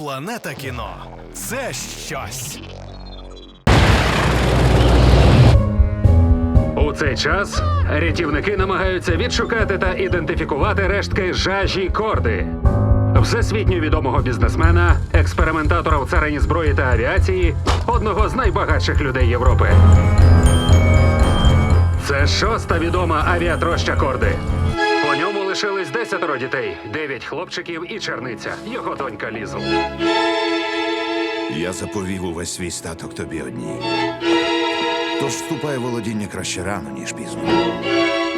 Планета кіно це щось. У цей час рятівники намагаються відшукати та ідентифікувати рештки жажі корди. Всесвітньо відомого бізнесмена, експериментатора в царині зброї та авіації, одного з найбагатших людей Європи. Це шоста відома авіатроща корди. Лишились десятеро дітей, дев'ять хлопчиків і черниця, його донька Лізл. Я заповів увесь свій статок тобі одній. Тож вступай у володіння краще рано, ніж пізно.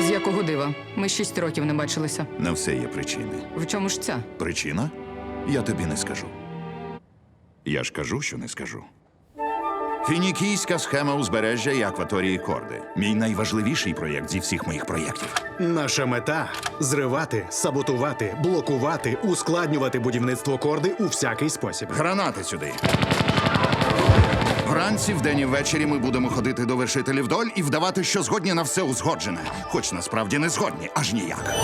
З якого дива? Ми шість років не бачилися. На все є причини. В чому ж ця? Причина? Я тобі не скажу. Я ж кажу, що не скажу. Фінікійська схема узбережжя і акваторії Корди. Мій найважливіший проєкт зі всіх моїх проєктів. Наша мета зривати, саботувати, блокувати, ускладнювати будівництво корди у всякий спосіб. Гранати сюди. Вранці, вдень і ввечері ми будемо ходити до вершителів доль і вдавати, що згодні на все узгоджене. Хоч насправді не згодні, аж ніяк.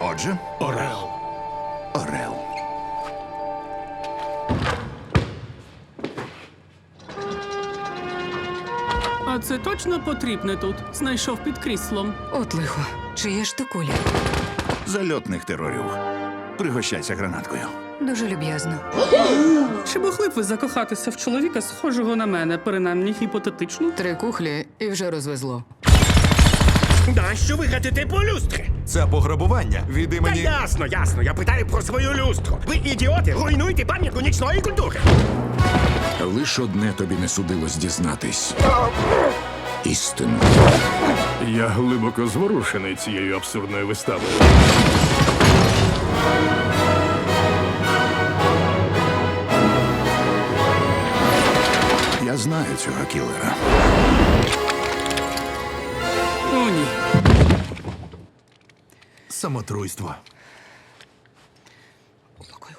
Отже, Орел. Орел. А це точно потрібне тут. Знайшов під кріслом. От лихо. Чиє ж то куля? Зальотних терорів. Пригощайся гранаткою. Дуже люб'язно. Чи могли б ви закохатися в чоловіка, схожого на мене, принаймні гіпотетично? Три кухлі і вже розвезло. Нащо ви гатите по люстри? Це пограбування від Та ясно, ясно, я питаю про свою люстру. Ви ідіоти, руйнуєте пам'ятку нічної культури. Лиш одне тобі не судилось дізнатись. Істину. Я глибоко зворушений цією абсурдною виставою. Я знаю цього кілера. О, ні. Самотруйство. Блокуй.